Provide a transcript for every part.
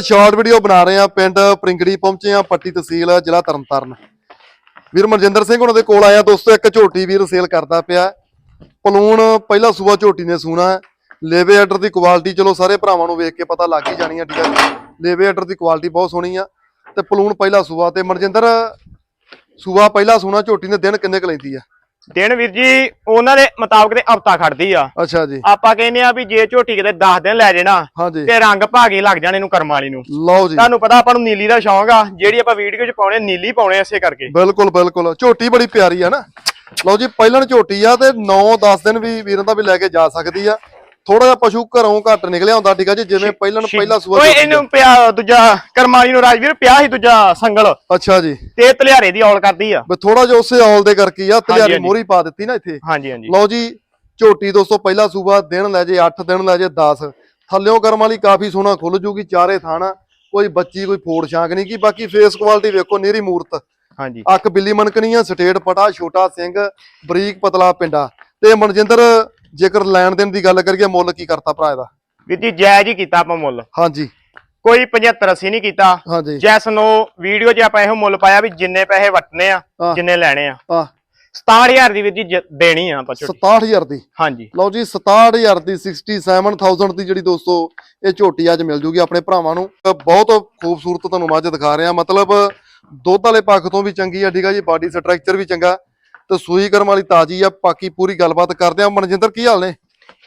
Short video ਬਣਾ ਰਹੇ ਆ ਪਿੰਡ ਪ੍ਰਿੰਗੜੀ ਪਹੁੰਚੇ ਆ ਪੱਟੀ ਤਹਿਸੀਲ, ਜ਼ਿਲ੍ਹਾ ਤਰਨਤਾਰਨ। ਵੀਰ ਮਨਜਿੰਦਰ ਸਿੰਘ ਉਹਨਾਂ ਦੇ ਕੋਲ ਆਇਆ। ਦੋਸਤੋ, ਇੱਕ ਝੋਟੀ ਵੀਰ ਸੇਲ ਕਰਦਾ ਪਿਆ। ਪਲੂਣ ਪਹਿਲਾ ਸੂਆ ਝੋਟੀ ਨੇ ਸੂਣਾ। ਹੈ। ਲੇਵੇ ਆਰਡਰ ਦੀ ਕੁਆਲਿਟੀ ਚਲੋ ਸਾਰੇ ਭਰਾਵਾਂ ਨੂੰ ਵੇਖ ਕੇ ਪਤਾ ਲੱਗ ਹੀ ਜਾਣੀ ਆ, ਠੀਕ ਹੈ ਲੇਵੇ ਆਰਡਰ ਦੀ ਕੁਆਲਿਟੀ ਬਹੁਤ ਸੋਹਣੀ ਆ। ਤੇ ਪਲੂਣ ਪਹਿਲਾ ਸੂਆ ਤੇ ਮਨਜਿੰਦਰ, ਸੂਆ ਪਹਿਲਾ ਸੂਣਾ, ਝੋਟੀ ਨੇ ਦਿਨ ਕਿੰਨੇ ਕੁ ਲੈਂਦੀ ਆ? ਦਿਨ ਵੀਰ ਜੀ ਉਹਨਾਂ ਦੇ ਮੁਤਾਬਕ ਤੇ ਹਫਤਾ ਖੜਦੀ ਆ। ਅੱਛਾ ਜੀ। ਆਪਾਂ ਕਹਿੰਦੇ ਆ ਵੀ ਜੇ ਝੋਟੀ ਕਿਤੇ 10 ਦਿਨ ਲੈ ਜੇ ਨਾ ਹਾਂਜੀ। ਤੇ ਰੰਗ ਭਾਗੇ ਲੱਗ ਜਾਣੇ ਨੂੰ ਕਰਮ ਵਾਲੀ ਨੂੰ। ਲਓ ਜੀ। ਤੁਹਾਨੂੰ ਪਤਾ ਆਪਾਂ ਨੂੰ ਨੀਲੀ ਦਾ ਸ਼ੌਂਕ ਆ ਜਿਹੜੀ ਆਪਾਂ ਵੀਡੀਓ 'ਚ ਪਾਉਣੇ ਨੀਲੀ ਪਾਉਣੇ ਇਸੇ ਕਰਕੇ। ਬਿਲਕੁਲ ਬਿਲਕੁਲ। ਝੋਟੀ ਬੜੀ ਪਿਆਰੀ ਆ ਨਾ। ਲਓ ਜੀ ਪਹਿਲਣ ਝੋਟੀ ਆ ਤੇ 9-10 ਦਿਨ ਵੀ ਵੀਰਾਂ ਦਾ ਵੀ ਲੈ ਕੇ ਜਾ ਸਕਦੀ ਆ। ਥੋੜਾ ਜਿਹਾ ਪਸ਼ੂ ਘਰੋਂ ਘੱਟ ਨਿਕਲਿਆ ਹੁੰਦਾ ਠੀਕ ਆ ਜੀ ਜਿਵੇਂ ਪਹਿਲਣ ਪਹਿਲਾ ਸੂਆ ਓਏ। ਇਹਨੂੰ ਪਿਆ ਦੂਜਾ ਕਰਮ ਵਾਲੀ ਨੂੰ ਰਾਜਵੀਰ ਪਿਆ ਸੀ ਦੂਜਾ ਸੰਗਲ। ਅੱਛਾ ਜੀ। ਤੇ ਤਲਿਆਰੇ ਦੀ ਔਲ ਕਰਦੀ ਆ। ਵੀ ਥੋੜਾ ਜਿਹਾ ਉਸੇ ਔਲ ਦੇ ਕਰਕੇ ਆ ਤਲਿਆਰੀ। ਮੋਰੀ ਪਾ ਦਿੱਤੀ ਨਾ ਇੱਥੇ। ਹਾਂਜੀ ਹਾਂਜੀ। ਲਓ ਜੀ ਝੋਟੀ ਦੋਸਤੋ ਪਹਿਲਾ ਸੂਬਾ ਦਿਨ ਲੈ ਜੇ 8 ਦਿਨ ਲੈ ਜੇ 10 ਥੱਲਿਓਂ ਕਰਮ ਵਾਲੀ ਕਾਫੀ ਸੋਹਣਾ ਖੁੱਲ ਜੂਗੀ ਚਾਰੇ ਥਾਣਾ। ਕੋਈ ਬੱਚੀ ਕੋਈ ਫੋੜ ਛਾਂਕ ਨਹੀਂ ਕੀ ਬਾਕੀ ਫੇਸ ਕੁਆਲਿਟੀ ਵੇਖੋ ਨੀਰੀ ਮੂਰਤ। ਹਾਂਜੀ। ਅੱਖ ਬਿੱਲੀ ਮਨਕਣੀ ਆ ਸਟੇਟ ਪਟਾ ਛੋਟਾ ਸਿੰਘ ਬਰੀਕ ਪਤਲਾ ਪਿੰਡਾ। ਤੇ ਮਨਜਿੰਦਰ ਜੇਕਰ ਲੈਣ ਦੇਣ ਦੀ ਗੱਲ ਕਰੀਏ ਮੁੱਲ ਕੀ ਕਰਤਾ ਭਰਾ ਇਹਦਾ? ਵੀਰ ਜੀ ਜਾਇਜ਼ ਹੀ ਕੀਤਾ ਆਪਾਂ ਮੁੱਲ। ਹਾਂਜੀ। ਕੋਈ 75 80 ਨਹੀਂ ਕੀਤਾ। ਹਾਂਜੀ। ਜੈਸ ਨੋ ਵੀਡੀਓ 'ਚ ਆਪਾਂ ਇਹੋ ਮੁੱਲ ਪਾਇਆ ਵੀ ਜਿੰਨੇ ਪੈਸੇ ਵਟਨੇ ਆ ਹਾਂ। ਜਿੰਨੇ ਲੈਣੇ ਆ। ਆ 67000 ਦੀ ਵੀਰ ਜੀ ਜ- ਦੇਣੀ ਆ ਆਪਾਂ ਝੋਟੀ। 67000 ਦੀ? ਹਾਂਜੀ। ਲਓ ਜੀ 67000 ਦੀ 67000 ਦੀ ਜਿਹੜੀ ਦੋਸਤੋ ਇਹ ਝੋਟੀ ਅੱਜ ਮਿਲ ਜੂਗੀ ਆਪਣੇ ਭਰਾਵਾਂ ਨੂੰ। ਬਹੁਤ ਖੂਬਸੂਰਤ ਤੁਹਾਨੂੰ ਮੱਝ ਦਿਖਾ ਰਿਹਾ। ਮਤਲਬ ਦੁੱਧ ਵਾਲੇ ਪੱਖ ਤੋਂ ਵੀ ਚੰਗੀ ਆ ਠੀਕ ਆ ਜੀ? ਬਾਡੀ ਸਟਰਕਚਰ ਵੀ ਚੰਗਾ। ਤੇ ਸੂਈ ਕਰਮ ਵਾਲੀ ਤਾਜੀ ਆ ਬਾਕੀ ਪੂਰੀ ਗੱਲਬਾਤ ਕਰਦੇ ਆ। ਮਨਜਿੰਦਰ ਕੀ ਹਾਲ ਨੇ?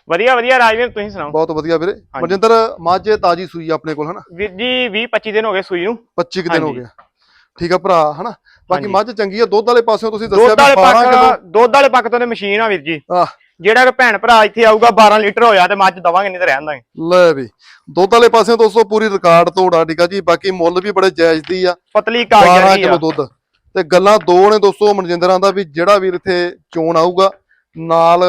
ਵਧੀਆ ਵਧੀਆ ਰਾਜਵੀਰ ਤੁਸੀਂ ਸੁਣਾਓ? ਬਹੁਤ ਵਧੀਆ ਵੀਰੇ। ਮਨਜਿੰਦਰ ਮੱਝ ਤਾਜੀ ਸੂਈ ਆ ਆਪਣੇ ਕੋਲ ਹਨਾ? ਵੀਰ ਜੀ 20 25 ਦਿਨ ਹੋ ਗਏ ਸੂਈ ਨੂੰ। 25 ਕੁ ਦਿਨ ਹੋ। ਗਿਆ ਠੀਕ ਆ ਭਰਾ ਹਨਾ? ਬਾਕੀ। ਮੱਝ ਚੰਗੀ ਆ। ਦੁੱਧ ਵਾਲੇ ਪਾਸਿਓਂ ਤੁਸੀਂ ਦੱਸਿਆ ਵੀ ਵਾਲੇ 12 ਕਿਲੋ ਦੁੱਧ ਵਾਲੇ ਪੱਕ ਤੋਂ ਤੇ ਮਸ਼ੀਨ ਆ ਵੀਰ ਜੀ। ਜਿਹੜਾ ਕਿ ਭੈਣ ਭਰਾ ਇੱਥੇ ਆਊਗਾ 12 ਲੀਟਰ ਹੋਇਆ ਤੇ ਮੱਝ ਦਵਾਂਗੇ ਨਹੀਂ ਤੇ ਰਹਿਣ ਦਾਂਗੇ। ਲੈ ਵੀ। ਦੁੱਧ ਵਾਲੇ ਪਾਸਿਓਂ ਦੋਸਤੋ ਪੂਰੀ ਰਿਕਾਰਡ ਤੋੜਾ ਠੀਕ ਆ ਜੀ। ਬਾਕੀ ਮੁੱਲ ਵੀ ਬੜੇ ਜਾਇਜ਼ ਦੀ ਆ। ਪਤਲੀ 12 ਕਾਗਜ਼ਾਰੀ ਕਿਲੋ ਆ। ਦੁੱਧ। ਤੇ ਗੱਲਾਂ ਦੋ ਨੇ ਦੋਸਤੋ ਮਨਜਿੰਦਰਾਂ ਦਾ ਵੀ ਜਿਹੜਾ ਵੀਰ ਇੱਥੇ ਚੋਣ ਆਊਗਾ ਨਾਲ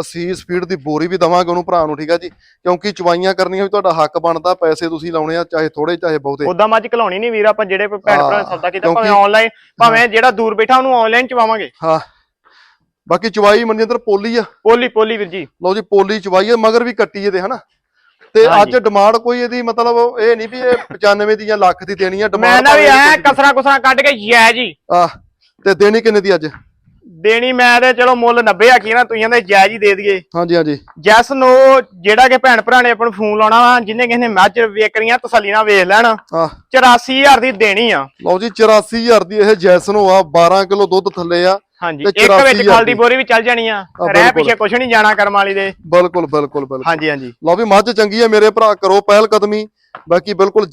80 ਸਪੀਡ ਦੀ ਬੋਰੀ ਵੀ ਦਵਾਂਗੇ ਉਹਨੂੰ ਭਰਾ ਨੂੰ ਠੀਕ ਆ ਜੀ? ਕਿਉਂਕਿ ਚਵਾਈਆਂ ਕਰਨੀਆਂ ਵੀ ਤੁਹਾਡਾ ਹੱਕ ਬਣਦਾ ਪੈਸੇ ਤੁਸੀਂ ਲਾਉਣੇ ਆ ਚਾਹੇ ਥੋੜੇ ਚਾਹੇ ਬਹੁਤੇ। ਉਦਾਂ ਮੱਝ ਘਲਾਉਣੀ ਨਹੀਂ ਵੀਰ ਆਪਾਂ ਜਿਹੜੇ ਭੈਣ ਭਰਾ ਸੌਦਾ ਕੀਤਾ ਭਾਵੇਂ ਆਨਲਾਈਨ ਭਾਵੇਂ ਜਿਹੜਾ ਦੂਰ ਬੈਠਾ ਉਹਨੂੰ ਆਨਲਾਈਨ ਚਵਾਵਾਂਗੇ। ਹਾਂ। ਬਾਕੀ ਚਵਾਈ ਮਨਜਿੰਦਰ ਪੋਲੀ ਆ। ਪੋਲੀ ਪੋਲੀ ਵੀਰ ਜੀ। ਲਓ ਜੀ ਪੋਲੀ ਚਵਾਈ ਆ ਮਗਰ ਵੀ ਕੱਟੀ ਇਹਦੇ ਹਨਾ? ਤੇ। ਅੱਜ ਡਿਮਾਂਡ ਕੋਈ ਇਹਦੀ ਮਤਲਬ ਇਹ ਨਹੀਂ ਵੀ ਇਹ 95 ਦੀ ਜਾਂ ਲੱਖ ਦੀ ਦੇਣੀ ਆ ਮੈਂ ਡਿਮਾਂਡ ਨਾ ਵੀ ਐ ਕਸਰਾ ਕੁਸਰਾ ਕੱਢ ਕੇ ਜੈ ਜੀ। ਆ ਤੇ ਦੇਣੀ ਕਿੰਨੇ ਦੀ ਅੱਜ? ਦੇਣੀ ਮੈਂ ਤੇ ਚਲੋ ਮੁੱਲ 90 ਆਖੀ ਨਾ ਤੁਸੀਂ ਕਹਿੰਦੇ ਜਾਇਜ਼ ਹੀ ਦੇ ਦਈਏ। ਹਾਂਜੀ ਹਾਂਜੀ। ਜੈਸ ਨੋ ਜਿਹੜਾ ਕਿ ਭੈਣ ਭਰਾ ਨੇ ਆਪਾਂ ਨੂੰ ਫੋਨ ਲਾਉਣਾ ਵਾ ਜਿੰਨੇ ਕਿਸੇ ਨੇ ਮੱਝ ਵੇਕਰੀਆਂ ਤਸੱਲੀ ਨਾਲ ਵੇਖ ਲੈਣ। ਆ 84000 ਦੀ ਦੇਣੀ ਆ। ਲਓ ਜੀ 84000 ਦੀ ਇਹ ਜੈਸਨੋ ਆ 12 ਕਿਲੋ ਦੁੱਧ ਥੱਲੇ ਆ। ਹਾਂਜੀ ਇੱਕ ਵਿੱਚ 84,000 ਖਾਲ ਦੀ। ਬੋਰੀ ਵੀ ਚੱਲ ਜਾਣੀ ਆ। ਰਹਿ। ਪਿੱਛੇ ਕੁਛ ਨਹੀਂ ਜਾਣਾ ਕਰਮ ਵਾਲੀ ਦੇ। ਬਿਲਕੁਲ ਬਿਲਕੁਲ ਬਿਲਕੁਲ। ਹਾਂਜੀ ਹਾਂਜੀ। ਲਓ ਵੀ ਮੱਝ ਚੰਗੀ ਆ ਮੇਰੇ ਭਰਾ ਕਰੋ ਪਹਿਲ ਕਦਮੀ। ਬਾਕੀ ਬਿਲਕੁਲ